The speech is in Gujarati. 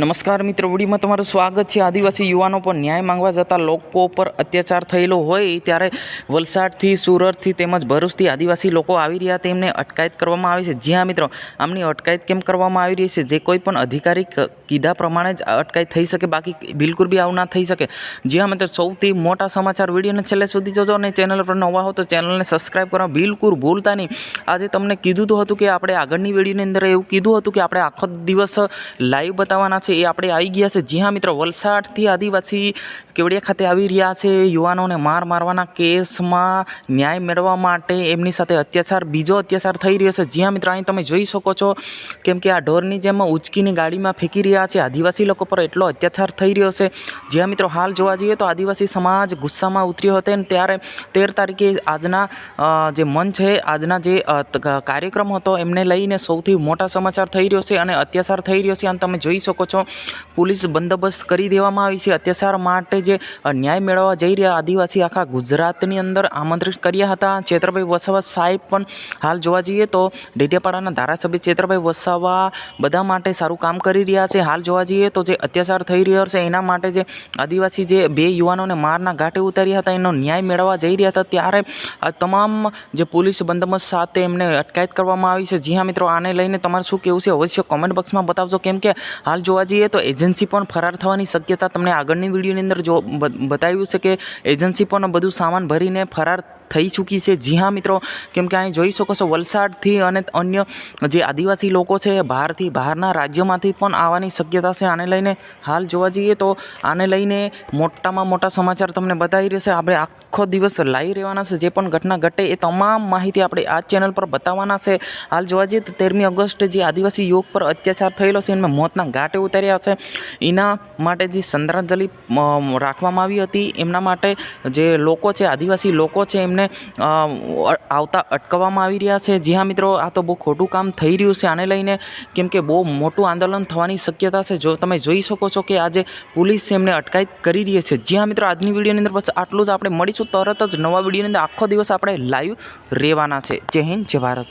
નમસ્કાર મિત્રો વિડીયોમાં તમારું સ્વાગત છે. આદિવાસી યુવાનો પર ન્યાય માંગવા જતા લોકો પર અત્યાચાર થયેલો હોય ત્યારે વલસાડથી, સુરતથી તેમજ ભરૂચથી આદિવાસી લોકો આવી રહ્યા તેમને અટકાયત કરવામાં આવી છે. જી હા મિત્રો, આમની અટકાયત કેમ કરવામાં આવી રહી છે? જે કોઈ પણ અધિકારી કીધા પ્રમાણે જ અટકાયત થઈ શકે, બાકી બિલકુલ બી આવું ના થઈ શકે. જી હા મિત્રો, સૌથી મોટા સમાચાર વિડીયોને છેલ્લે સુધી જોજો અને ચેનલ પર નવા હો તો ચેનલને સબસ્ક્રાઈબ કરવા બિલકુલ ભૂલતા નહીં. આજે તમને કીધું તો હતું કે આપણે આગળની વિડીયોની અંદર એવું કીધું હતું કે આપણે આખો દિવસ લાઈવ બતાવવાના છે. એ આપણે આવી ગયા છે. જી હા મિત્રો, વલસાડથી આદિવાસી કેવડિયા ખાતે આવી રહ્યા છે. યુવાનોને માર મારવાના કેસમાં ન્યાય મેળવવા માટે એમની સાથે અત્યાચાર, બીજો અત્યાચાર થઈ રહ્યો છે. જી હા મિત્રો, અહીં તમે જોઈ શકો છો કેમ કે આ ઢોરની જેમ ઉચકીની ગાડીમાં ફેંકી રહ્યા છે. આદિવાસી લોકો પર એટલો અત્યાચાર થઈ રહ્યો છે. જી હા મિત્રો, હાલ જોવા જઈએ તો આદિવાસી સમાજ ગુસ્સામાં ઉતર્યો હતો અને ત્યારે તેર તારીખે આજના જે મંચ છે, આજના જે કાર્યક્રમ હતો, એમને લઈને સૌથી મોટા સમાચાર થઈ રહ્યો છે અને અત્યાચાર થઈ રહ્યો છે. અને તમે જોઈ શકો છો પોલીસ બંદોબસ્ત કરી દેવામાં આવી છે. અત્યાચાર માટે જે ન્યાય મેળવવા જઈ રહ્યા આદિવાસી આખા ગુજરાતની અંદર આમંત્રિત કર્યા હતા. ચેત્રભાઈ વસાવા સાહેબ પણ હાલ જોવા જઈએ તો ડેડિયાપાડાના ધારાસભ્ય ચેત્રભાઈ વસાવા બધા માટે સારું કામ કરી રહ્યા છે. હાલ જોવા જઈએ તો જે અત્યાચાર થઈ રહ્યો છે, એના માટે જે આદિવાસી જે બે યુવાનોને મારના ઘાટે ઉતાર્યા હતા, એનો ન્યાય મેળવવા જઈ રહ્યા હતા. ત્યારે તમામ જે પોલીસ બંદોબસ્ત સાથે એમને અટકાયત કરવામાં આવી છે. જી હા મિત્રો, આને લઈને તમારે શું કહેવું છે? અવશ્ય કોમેન્ટ બોક્સમાં બતાવજો. કેમ કે હાલ જોવા જઈએ તો એજન્સી પણ ફરાર થવાની શક્યતા તમને આગળની વિડીયોની અંદર જો બતાવ્યું છે કે એજન્સી પણ બધું સામાન ભરીને ફરાર થઈ ચૂકી છે. જી હા, મિત્રો, કેમ કે અહીં જોઈ શકો છો, વલસાડથી અને અન્ય જે આદિવાસી લોકો છે બહારથી, બહારના રાજ્યોમાંથી પણ આવવાની શક્યતા છે. આને લઈને હાલ જોવા જઈએ તો આને લઈને મોટામાં મોટા સમાચાર તમને બતાવી રહેશે આપણે આખો દિવસ લાઈવ રહેવાના છે. જે પણ ઘટના ઘટે એ તમામ માહિતી આપણે આ ચેનલ પર બતાવવાના છે. હાલ જોવા જઈએ તો તેરમી ઓગસ્ટ જે આદિવાસી યુવક પર અત્યાચાર થયેલો છે એમને મોતના ઘાટે ઉતાર્યા છે. એના માટે જે શ્રદ્ધાંજલિ રાખવામાં આવી હતી, એમના માટે જે લોકો છે, આદિવાસી લોકો છે, એમને અ, આવતા અટકાવવામાં આવી રહ્યા છે. જી હા મિત્રો આ તો બહુ ખોટું કામ થઈ રહ્યું છે આને લઈને. કેમ કે બહુ મોટું આંદોલન થવાની શક્યતા છે. જો તમે જોઈ શકો છો કે આજે પોલીસ એમને અટકાયત કરી રહી છે. જી હા મિત્રો આજની વિડીયોની અંદર બસ આટલું જ. આપણે મળીશું તરત જ નવા વિડીયોની અંદર. આખો દિવસ આપણે લાઈવ રહેવાના છે. જય હિન્દ જય ભારત.